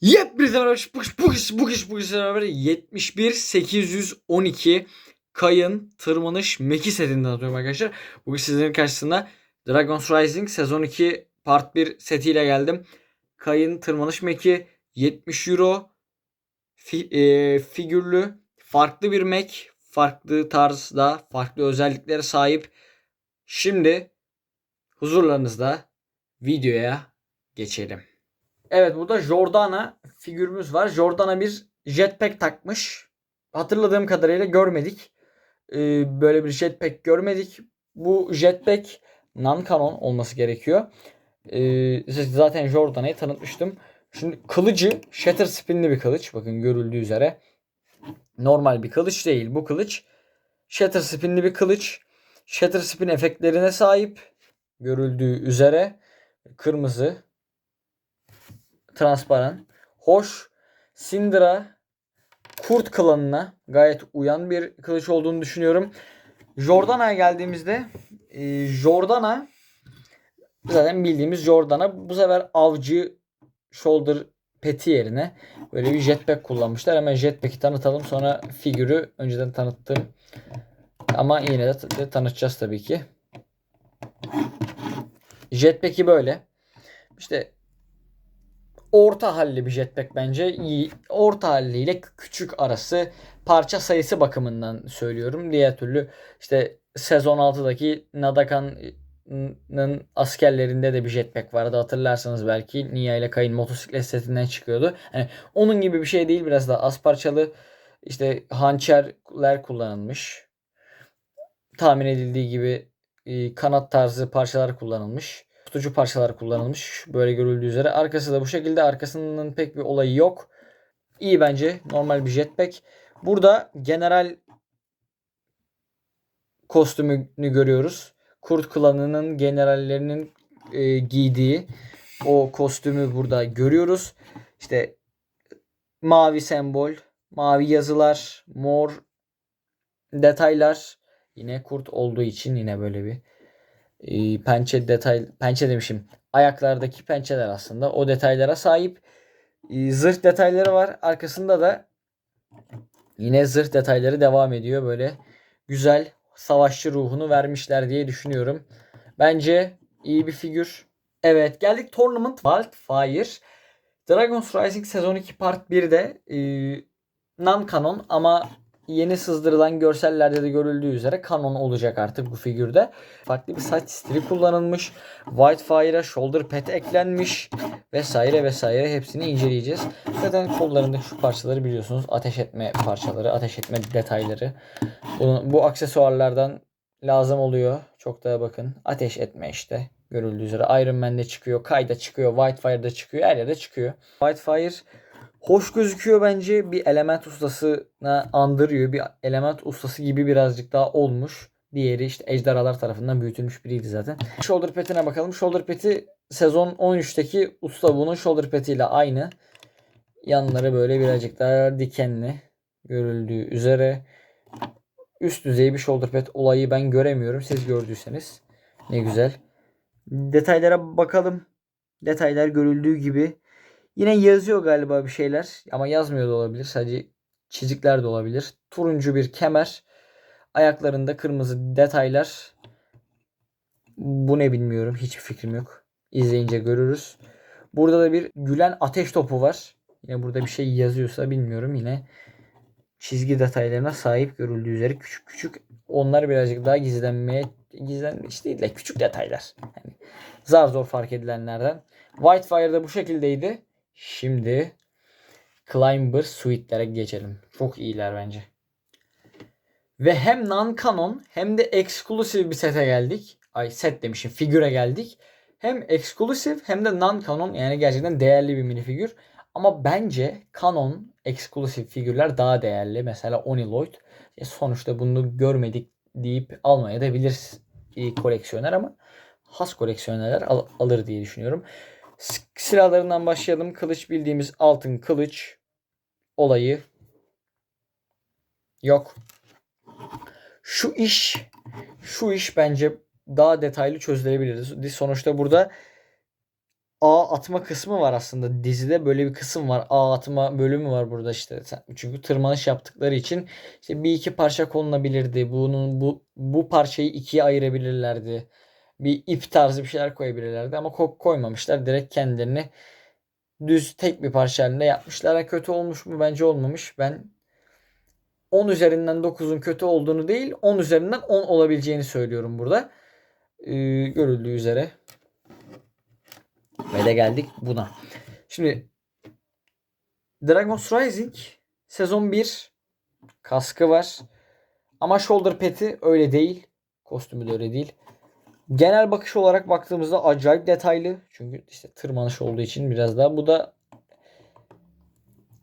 Yepyeni hoş buş buş buş buş beraber 71 812 Kayın tırmanış meki setinden atıyorum arkadaşlar. Bugün sizlerin karşısında Dragon's Rising sezon 2 part 1 setiyle geldim. Kayın tırmanış meki 70 euro fi, e, figürlü farklı bir mek farklı tarzda farklı özelliklere sahip. Şimdi huzurlarınızda videoya geçelim. Evet burada Jordana figürümüz var. Jordana bir jetpack takmış. Hatırladığım kadarıyla görmedik. Ee, böyle bir jetpack görmedik. Bu jetpack non-canon olması gerekiyor. Ee, zaten Jordana'yı tanıtmıştım. Şimdi kılıcı shatter spinli bir kılıç. Bakın görüldüğü üzere. Normal bir kılıç değil bu kılıç. Shatter spinli bir kılıç. Shatter spin efektlerine sahip. Görüldüğü üzere. Kırmızı, transparan, hoş, Syndra, Kurt klanına gayet uyan bir kılıç olduğunu düşünüyorum. Jordana'ya geldiğimizde e, Jordana zaten bildiğimiz Jordana bu sefer avcı shoulder peti yerine böyle bir jetpack kullanmışlar. Hemen jetpack'i tanıtalım sonra figürü önceden tanıttım. Ama yine de tanıtacağız tabii ki. Jetpack'i böyle. İşte orta halli bir jetpack bence. İyi. Orta halliyle küçük arası parça sayısı bakımından söylüyorum. Diğer türlü işte sezon 6'daki Nadaka'nın askerlerinde de bir jetpack vardı. Hatırlarsanız belki Nia ile Kayın motosiklet setinden çıkıyordu. Yani onun gibi bir şey değil. Biraz daha az parçalı. İşte hançerler kullanılmış. Tahmin edildiği gibi e, kanat tarzı parçalar kullanılmış tutucu parçalar kullanılmış. Böyle görüldüğü üzere. Arkası da bu şekilde. Arkasının pek bir olayı yok. İyi bence. Normal bir jetpack. Burada general kostümünü görüyoruz. Kurt klanının generallerinin e, giydiği o kostümü burada görüyoruz. İşte mavi sembol, mavi yazılar, mor detaylar. Yine kurt olduğu için yine böyle bir e, pençe detay pençe demişim. Ayaklardaki pençeler aslında o detaylara sahip. E, zırh detayları var. Arkasında da yine zırh detayları devam ediyor. Böyle güzel savaşçı ruhunu vermişler diye düşünüyorum. Bence iyi bir figür. Evet geldik Tournament Wildfire. Dragon's Rising sezon 2 part 1'de e, non-canon ama yeni sızdırılan görsellerde de görüldüğü üzere kanon olacak artık bu figürde. Farklı bir saç stili kullanılmış. Whitefire'a shoulder pad eklenmiş vesaire vesaire hepsini inceleyeceğiz. Zaten kollarındaki şu parçaları biliyorsunuz. Ateş etme parçaları, ateş etme detayları. Bunun, bu aksesuarlardan lazım oluyor. Çok daha bakın. Ateş etme işte. Görüldüğü üzere Iron Man'de çıkıyor, Kai'da çıkıyor, Whitefire'da çıkıyor, her yerde çıkıyor. Whitefire hoş gözüküyor bence. Bir element ustasına andırıyor. Bir element ustası gibi birazcık daha olmuş. Diğeri işte ejderhalar tarafından büyütülmüş biriydi zaten. Shoulder petine bakalım. Shoulder peti sezon 13'teki usta bunun shoulder petiyle aynı. Yanları böyle birazcık daha dikenli görüldüğü üzere. Üst düzey bir shoulder pad olayı ben göremiyorum. Siz gördüyseniz ne güzel. Detaylara bakalım. Detaylar görüldüğü gibi Yine yazıyor galiba bir şeyler ama yazmıyor da olabilir. Sadece çizikler de olabilir. Turuncu bir kemer. Ayaklarında kırmızı detaylar. Bu ne bilmiyorum. Hiçbir fikrim yok. İzleyince görürüz. Burada da bir gülen ateş topu var. Yine burada bir şey yazıyorsa bilmiyorum. Yine çizgi detaylarına sahip görüldüğü üzere küçük küçük onlar birazcık daha gizlenmeye gizlenmiş değil de küçük detaylar. Yani zar zor fark edilenlerden. Whitefire'da bu şekildeydi. Şimdi Climber Suite'lere geçelim. Çok iyiler bence. Ve hem non-canon hem de exclusive bir sete geldik. Ay set demişim figüre geldik. Hem exclusive hem de non-canon yani gerçekten değerli bir minifigür. Ama bence canon exclusive figürler daha değerli. Mesela Oni Lloyd. E sonuçta bunu görmedik deyip almaya da bilir koleksiyoner ama has koleksiyonerler al- alır diye düşünüyorum. Silahlarından başlayalım. Kılıç bildiğimiz altın kılıç olayı yok. Şu iş şu iş bence daha detaylı çözülebilir. Sonuçta burada ağ atma kısmı var aslında dizide böyle bir kısım var. Ağ atma bölümü var burada işte. Çünkü tırmanış yaptıkları için işte bir iki parça konulabilirdi. Bunun bu bu parçayı ikiye ayırabilirlerdi. Bir ip tarzı bir şeyler koyabilirlerdi ama ko- koymamışlar. Direkt kendilerini düz tek bir parça halinde yapmışlar. Ha, kötü olmuş mu? Bence olmamış. Ben 10 üzerinden 9'un kötü olduğunu değil 10 üzerinden 10 olabileceğini söylüyorum burada. Ee, görüldüğü üzere. Ve de geldik buna. Şimdi Dragon's Rising sezon 1 kaskı var. Ama shoulder pad'i öyle değil. Kostümü de öyle değil. Genel bakış olarak baktığımızda acayip detaylı. Çünkü işte tırmanış olduğu için biraz daha. Bu da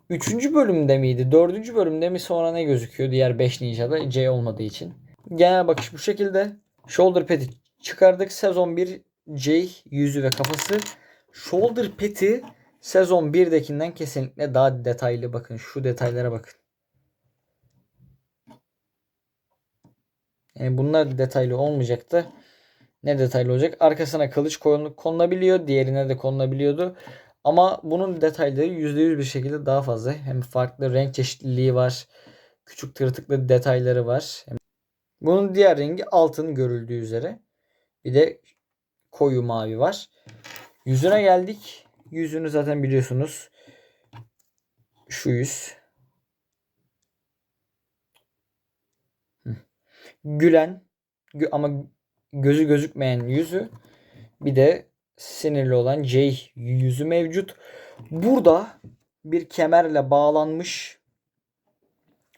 3. bölümde miydi? 4. bölümde mi sonra ne gözüküyor? Diğer 5 ninja'da C olmadığı için. Genel bakış bu şekilde. Shoulder pad'i çıkardık. Sezon 1 J yüzü ve kafası. Shoulder pad'i sezon 1'dekinden kesinlikle daha detaylı. Bakın şu detaylara bakın. Yani bunlar detaylı olmayacaktı. Ne detaylı olacak? Arkasına kılıç kon- konulabiliyor. Diğerine de konulabiliyordu. Ama bunun detayları %100 bir şekilde daha fazla. Hem farklı renk çeşitliliği var. Küçük tırtıklı detayları var. Bunun diğer rengi altın görüldüğü üzere. Bir de koyu mavi var. Yüzüne geldik. Yüzünü zaten biliyorsunuz. Şu yüz. Gülen ama gözü gözükmeyen yüzü. Bir de sinirli olan J yüzü mevcut. Burada bir kemerle bağlanmış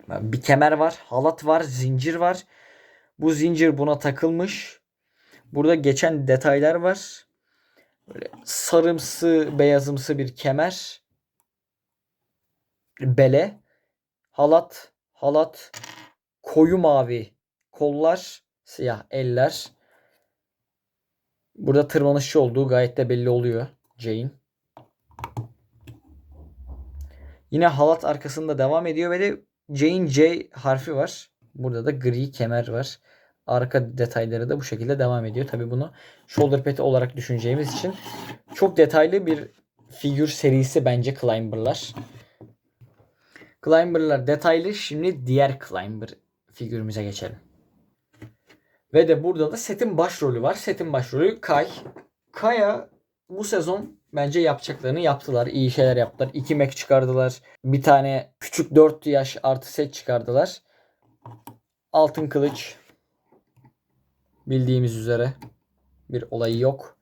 bir kemer var, halat var, zincir var. Bu zincir buna takılmış. Burada geçen detaylar var. Böyle sarımsı, beyazımsı bir kemer. Bele, halat, halat, koyu mavi kollar, siyah eller. Burada tırmanışçı olduğu gayet de belli oluyor Jane. Yine halat arkasında devam ediyor ve de Jane J harfi var. Burada da gri kemer var. Arka detayları da bu şekilde devam ediyor. Tabi bunu shoulder pad olarak düşüneceğimiz için çok detaylı bir figür serisi bence Climber'lar. Climber'lar detaylı. Şimdi diğer Climber figürümüze geçelim. Ve de burada da setin başrolü var. Setin başrolü Kai. Kaya bu sezon bence yapacaklarını yaptılar. İyi şeyler yaptılar. İki mek çıkardılar. Bir tane küçük 4 yaş artı set çıkardılar. Altın kılıç. Bildiğimiz üzere bir olayı yok.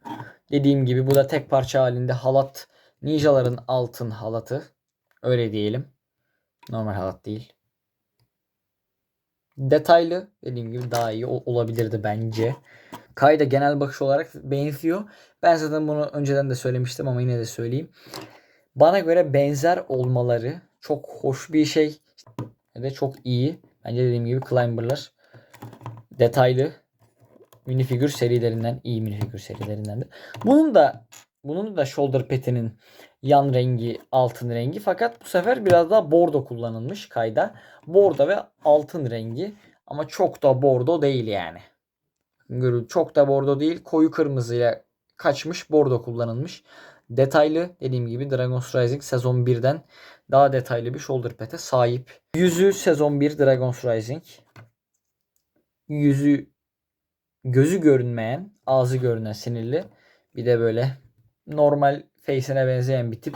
Dediğim gibi bu da tek parça halinde halat. Ninjaların altın halatı. Öyle diyelim. Normal halat değil. Detaylı dediğim gibi daha iyi ol- olabilirdi bence. Kayda genel bakış olarak benziyor. Ben zaten bunu önceden de söylemiştim ama yine de söyleyeyim. Bana göre benzer olmaları çok hoş bir şey ve çok iyi. Bence dediğim gibi Climber'lar detaylı minifigür serilerinden iyi minifigür serilerindendir. Bunun da bunun da shoulder petinin yan rengi altın rengi fakat bu sefer biraz daha bordo kullanılmış kayda. Bordo ve altın rengi ama çok da bordo değil yani. Çok da bordo değil koyu kırmızıya kaçmış bordo kullanılmış. Detaylı dediğim gibi Dragon's Rising sezon 1'den daha detaylı bir shoulder pad'e sahip. Yüzü sezon 1 Dragon's Rising. Yüzü gözü görünmeyen, ağzı görünen sinirli. Bir de böyle normal face'ine benzeyen bir tip.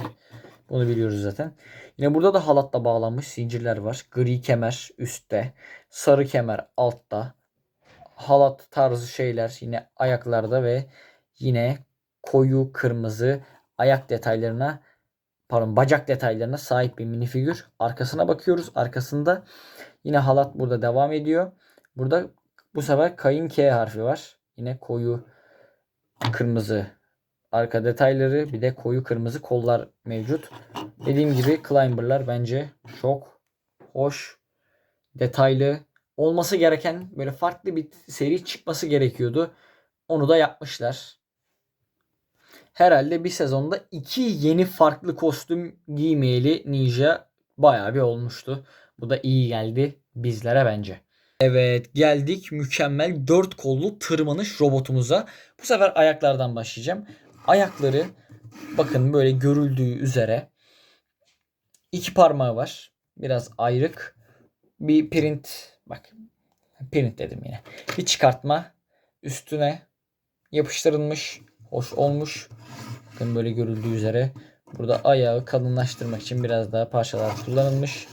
Bunu biliyoruz zaten. Yine burada da halatla bağlanmış zincirler var. Gri kemer üstte, sarı kemer altta. Halat tarzı şeyler yine ayaklarda ve yine koyu kırmızı ayak detaylarına pardon bacak detaylarına sahip bir minifigür. Arkasına bakıyoruz. Arkasında yine halat burada devam ediyor. Burada bu sefer kayın K harfi var. Yine koyu kırmızı arka detayları bir de koyu kırmızı kollar mevcut. Dediğim gibi Climber'lar bence çok hoş, detaylı olması gereken böyle farklı bir seri çıkması gerekiyordu. Onu da yapmışlar. Herhalde bir sezonda iki yeni farklı kostüm giymeyeli Ninja bayağı bir olmuştu. Bu da iyi geldi bizlere bence. Evet geldik mükemmel dört kollu tırmanış robotumuza. Bu sefer ayaklardan başlayacağım. Ayakları bakın böyle görüldüğü üzere iki parmağı var. Biraz ayrık. Bir print bak print dedim yine. Bir çıkartma üstüne yapıştırılmış. Hoş olmuş. Bakın böyle görüldüğü üzere. Burada ayağı kalınlaştırmak için biraz daha parçalar kullanılmış.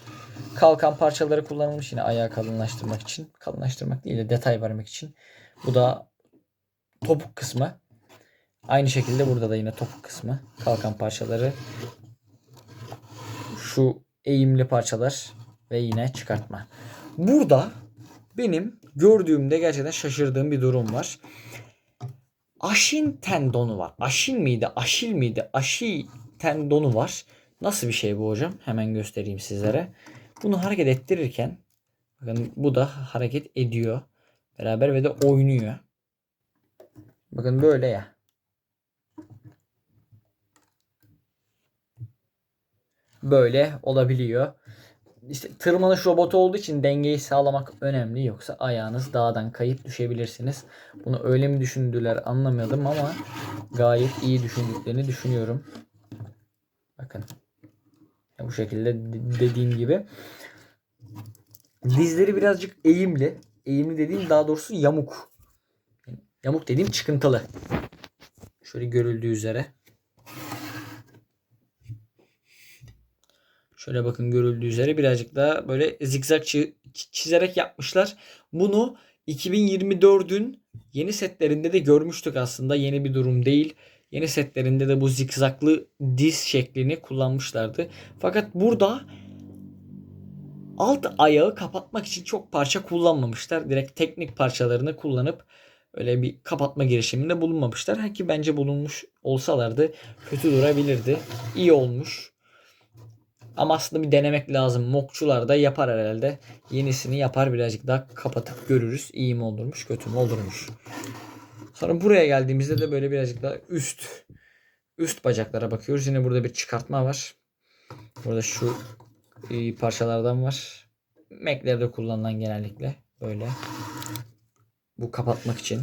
Kalkan parçaları kullanılmış yine ayağı kalınlaştırmak için. Kalınlaştırmak değil de detay vermek için. Bu da topuk kısmı. Aynı şekilde burada da yine topuk kısmı. Kalkan parçaları. Şu eğimli parçalar ve yine çıkartma. Burada benim gördüğümde gerçekten şaşırdığım bir durum var. Aşin tendonu var. Aşin miydi? Aşil miydi? Aşi tendonu var. Nasıl bir şey bu hocam? Hemen göstereyim sizlere. Bunu hareket ettirirken bakın bu da hareket ediyor. Beraber ve de oynuyor. Bakın böyle ya. Böyle olabiliyor. İşte tırmanış robotu olduğu için dengeyi sağlamak önemli. Yoksa ayağınız dağdan kayıp düşebilirsiniz. Bunu öyle mi düşündüler anlamadım ama gayet iyi düşündüklerini düşünüyorum. Bakın. Bu şekilde dediğim gibi. Dizleri birazcık eğimli. Eğimli dediğim daha doğrusu yamuk. Yamuk dediğim çıkıntılı. Şöyle görüldüğü üzere. Şöyle bakın görüldüğü üzere birazcık daha böyle zigzag çizerek yapmışlar. Bunu 2024'ün yeni setlerinde de görmüştük aslında. Yeni bir durum değil. Yeni setlerinde de bu zikzaklı diz şeklini kullanmışlardı. Fakat burada alt ayağı kapatmak için çok parça kullanmamışlar. Direkt teknik parçalarını kullanıp öyle bir kapatma girişiminde bulunmamışlar. Ha ki bence bulunmuş olsalardı kötü durabilirdi. İyi olmuş. Ama aslında bir denemek lazım. Mokçular da yapar herhalde. Yenisini yapar birazcık daha kapatıp görürüz. İyi mi olurmuş kötü mü olurmuş. Sonra buraya geldiğimizde de böyle birazcık daha üst üst bacaklara bakıyoruz. Yine burada bir çıkartma var. Burada şu e, parçalardan var. Mac'lerde kullanılan genellikle böyle. Bu kapatmak için.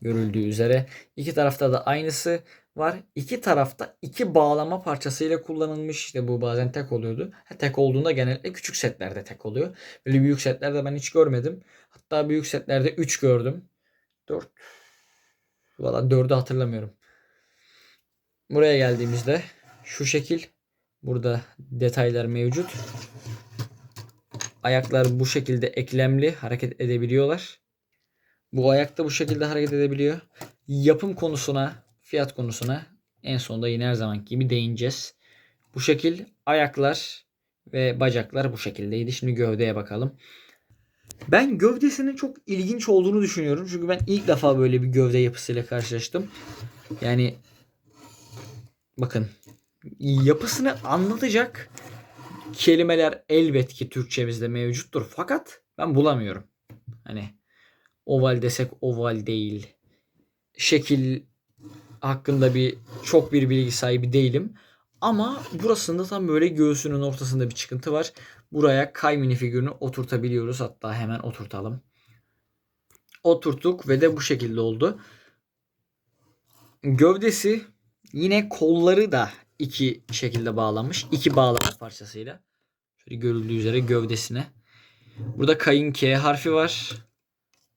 Görüldüğü üzere. iki tarafta da aynısı var. İki tarafta iki bağlama parçasıyla kullanılmış. İşte bu bazen tek oluyordu. Ha, tek olduğunda genellikle küçük setlerde tek oluyor. Böyle büyük setlerde ben hiç görmedim. Hatta büyük setlerde 3 gördüm. 4. Valla 4'ü hatırlamıyorum. Buraya geldiğimizde şu şekil. Burada detaylar mevcut. Ayaklar bu şekilde eklemli hareket edebiliyorlar. Bu ayakta bu şekilde hareket edebiliyor. Yapım konusuna, fiyat konusuna en sonunda yine her zaman gibi değineceğiz. Bu şekil ayaklar ve bacaklar bu şekildeydi. Şimdi gövdeye bakalım. Ben gövdesinin çok ilginç olduğunu düşünüyorum. Çünkü ben ilk defa böyle bir gövde yapısıyla karşılaştım. Yani bakın yapısını anlatacak kelimeler elbet ki Türkçemizde mevcuttur. Fakat ben bulamıyorum. Hani oval desek oval değil. Şekil hakkında bir çok bir bilgi sahibi değilim. Ama burasında tam böyle göğsünün ortasında bir çıkıntı var. Buraya Kai mini figürünü oturtabiliyoruz. Hatta hemen oturtalım. Oturttuk ve de bu şekilde oldu. Gövdesi yine kolları da iki şekilde bağlanmış. iki bağlama parçasıyla. Şöyle görüldüğü üzere gövdesine. Burada Kayın K harfi var.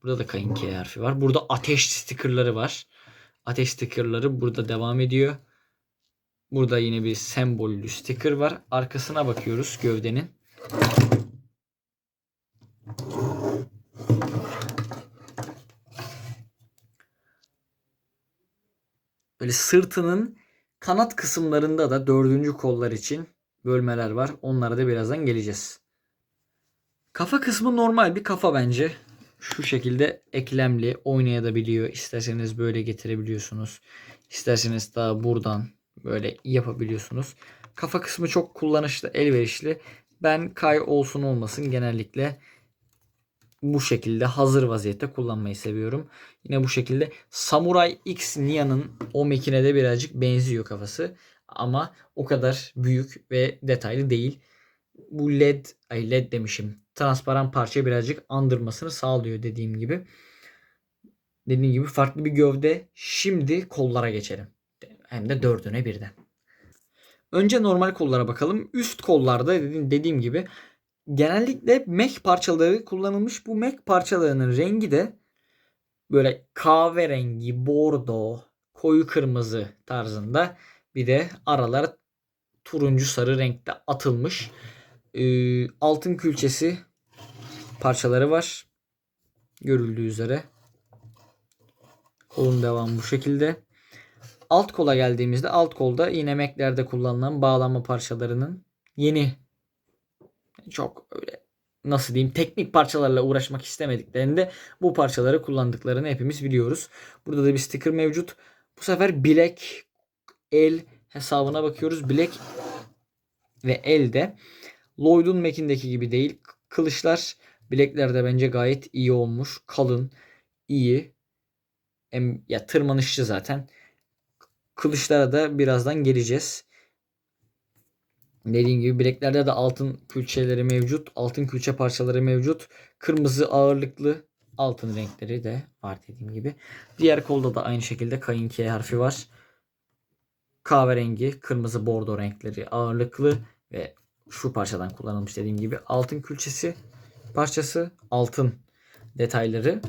Burada da Kayın K harfi var. Burada ateş stickerları var. Ateş stickerları burada devam ediyor. Burada yine bir sembollü sticker var. Arkasına bakıyoruz gövdenin. Böyle sırtının kanat kısımlarında da dördüncü kollar için bölmeler var. Onlara da birazdan geleceğiz. Kafa kısmı normal bir kafa bence. Şu şekilde eklemli oynayabiliyor. İsterseniz böyle getirebiliyorsunuz. İsterseniz daha buradan böyle yapabiliyorsunuz. Kafa kısmı çok kullanışlı, elverişli. Ben kay olsun olmasın genellikle bu şekilde hazır vaziyette kullanmayı seviyorum. Yine bu şekilde Samurai X Nia'nın o makinede birazcık benziyor kafası. Ama o kadar büyük ve detaylı değil. Bu led, ay led demişim. Transparan parça birazcık andırmasını sağlıyor dediğim gibi. Dediğim gibi farklı bir gövde. Şimdi kollara geçelim. Hem de dördüne birden. Önce normal kollara bakalım. Üst kollarda dediğim, gibi genellikle mek parçaları kullanılmış. Bu mek parçalarının rengi de böyle kahverengi, bordo, koyu kırmızı tarzında bir de aralar turuncu sarı renkte atılmış. Ee, altın külçesi parçaları var. Görüldüğü üzere. Kolun devamı bu şekilde. Alt kola geldiğimizde alt kolda yine Mac'lerde kullanılan bağlama parçalarının yeni çok öyle nasıl diyeyim teknik parçalarla uğraşmak istemediklerinde bu parçaları kullandıklarını hepimiz biliyoruz. Burada da bir sticker mevcut. Bu sefer bilek, el hesabına bakıyoruz. Bilek ve elde Lloyd'un Mac'indeki gibi değil. Kılıçlar bileklerde bence gayet iyi olmuş. Kalın, iyi. Em, ya tırmanışçı zaten. Kılıçlara da birazdan geleceğiz. Dediğim gibi bileklerde de altın külçeleri mevcut. Altın külçe parçaları mevcut. Kırmızı ağırlıklı altın renkleri de var dediğim gibi. Diğer kolda da aynı şekilde kayın K harfi var. Kahverengi, kırmızı bordo renkleri ağırlıklı ve şu parçadan kullanılmış dediğim gibi altın külçesi parçası, altın detayları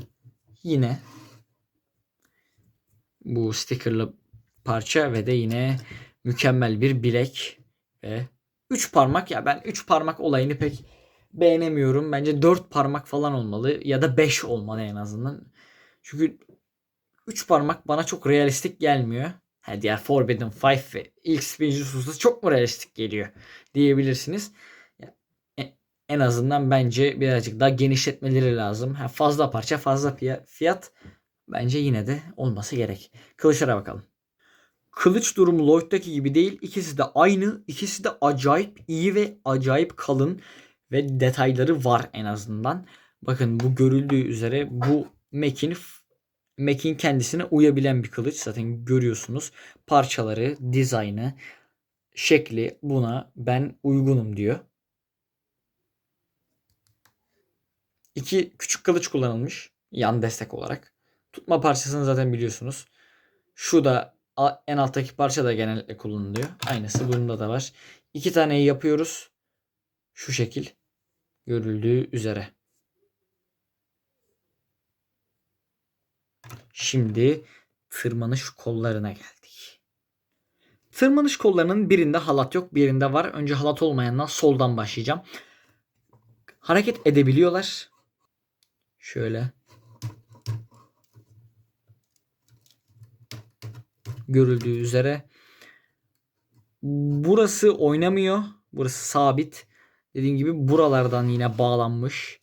yine bu stickerlı parça ve de yine mükemmel bir bilek ve 3 parmak ya ben 3 parmak olayını pek beğenemiyorum. Bence 4 parmak falan olmalı ya da 5 olmalı en azından. Çünkü 3 parmak bana çok realistik gelmiyor. Ha, diğer Forbidden Five ve ilk Spinci Sus'ta çok mu realistik geliyor diyebilirsiniz. E- en azından bence birazcık daha genişletmeleri lazım. Ha, fazla parça fazla fiyat bence yine de olması gerek. Kılıçlara bakalım. Kılıç durumu Lloyd'daki gibi değil. İkisi de aynı. İkisi de acayip iyi ve acayip kalın ve detayları var en azından. Bakın bu görüldüğü üzere bu Mac'in Mac'in kendisine uyabilen bir kılıç. Zaten görüyorsunuz. Parçaları, dizaynı, şekli buna ben uygunum diyor. İki küçük kılıç kullanılmış yan destek olarak. Tutma parçasını zaten biliyorsunuz. Şu da en alttaki parça da genellikle kullanılıyor. Aynısı bunda da var. İki taneyi yapıyoruz. Şu şekil görüldüğü üzere. Şimdi tırmanış kollarına geldik. Tırmanış kollarının birinde halat yok, birinde var. Önce halat olmayandan soldan başlayacağım. Hareket edebiliyorlar. Şöyle. Görüldüğü üzere. Burası oynamıyor. Burası sabit. Dediğim gibi buralardan yine bağlanmış.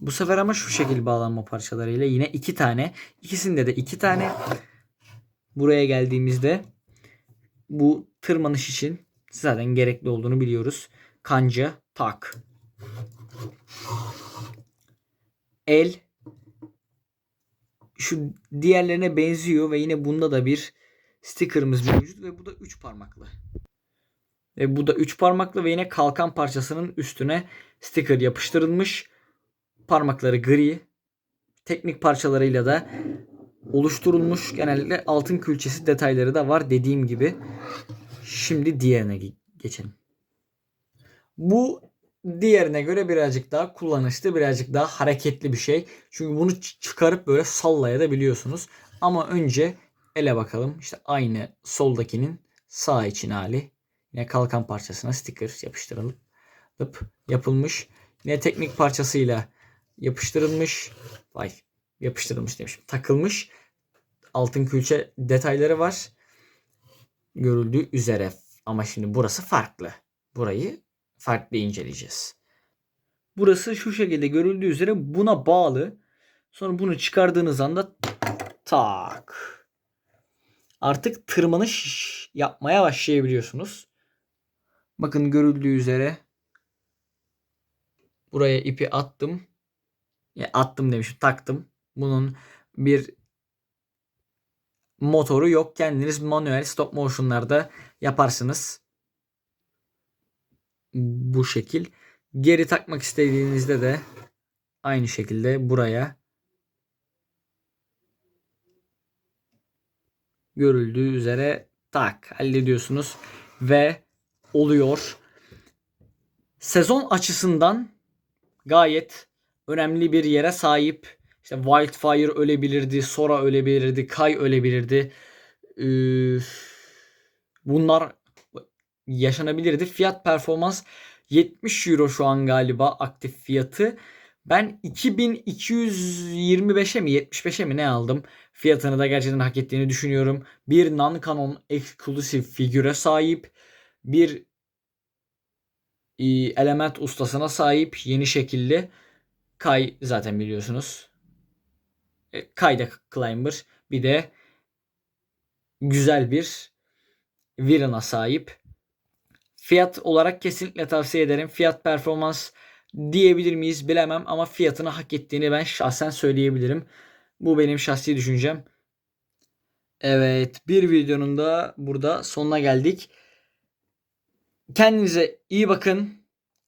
Bu sefer ama şu şekil bağlanma parçalarıyla yine iki tane. İkisinde de iki tane. Buraya geldiğimizde bu tırmanış için zaten gerekli olduğunu biliyoruz. Kanca tak. El şu diğerlerine benziyor ve yine bunda da bir sticker'ımız mevcut ve bu da 3 parmaklı. Ve bu da 3 parmaklı ve yine kalkan parçasının üstüne sticker yapıştırılmış. Parmakları gri. Teknik parçalarıyla da oluşturulmuş. Genellikle altın külçesi detayları da var dediğim gibi. Şimdi diğerine ge- geçelim. Bu diğerine göre birazcık daha kullanışlı, birazcık daha hareketli bir şey. Çünkü bunu çıkarıp böyle sallayabiliyorsunuz. Ama önce ele bakalım. İşte aynı soldakinin sağ için hali. Yine kalkan parçasına sticker yapıştırılıp yapılmış. Yine teknik parçasıyla yapıştırılmış. Vay yapıştırılmış demişim. Takılmış. Altın külçe detayları var. Görüldüğü üzere. Ama şimdi burası farklı. Burayı farklı inceleyeceğiz. Burası şu şekilde görüldüğü üzere buna bağlı. Sonra bunu çıkardığınız anda tak. Artık tırmanış yapmaya başlayabiliyorsunuz. Bakın görüldüğü üzere buraya ipi attım. Attım demişim, taktım. Bunun bir motoru yok. Kendiniz manuel stop motion'larda yaparsınız. Bu şekil. Geri takmak istediğinizde de aynı şekilde buraya görüldüğü üzere tak hallediyorsunuz ve oluyor. Sezon açısından gayet önemli bir yere sahip. İşte Wildfire ölebilirdi, Sora ölebilirdi, Kai ölebilirdi. Ee, bunlar yaşanabilirdi. Fiyat performans 70 euro şu an galiba aktif fiyatı. Ben 2225'e mi 75'e mi ne aldım? Fiyatını da gerçekten hak ettiğini düşünüyorum. Bir non-canon exclusive figüre sahip. Bir e, element ustasına sahip yeni şekilli. Kai zaten biliyorsunuz. E, Kai da Climber. Bir de güzel bir Viren'a sahip. Fiyat olarak kesinlikle tavsiye ederim. Fiyat performans diyebilir miyiz bilemem ama fiyatını hak ettiğini ben şahsen söyleyebilirim. Bu benim şahsi düşüncem. Evet bir videonun da burada sonuna geldik. Kendinize iyi bakın.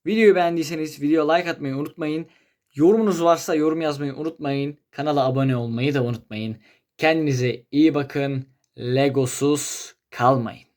Videoyu beğendiyseniz video like atmayı unutmayın. Yorumunuz varsa yorum yazmayı unutmayın. Kanala abone olmayı da unutmayın. Kendinize iyi bakın. Legosuz kalmayın.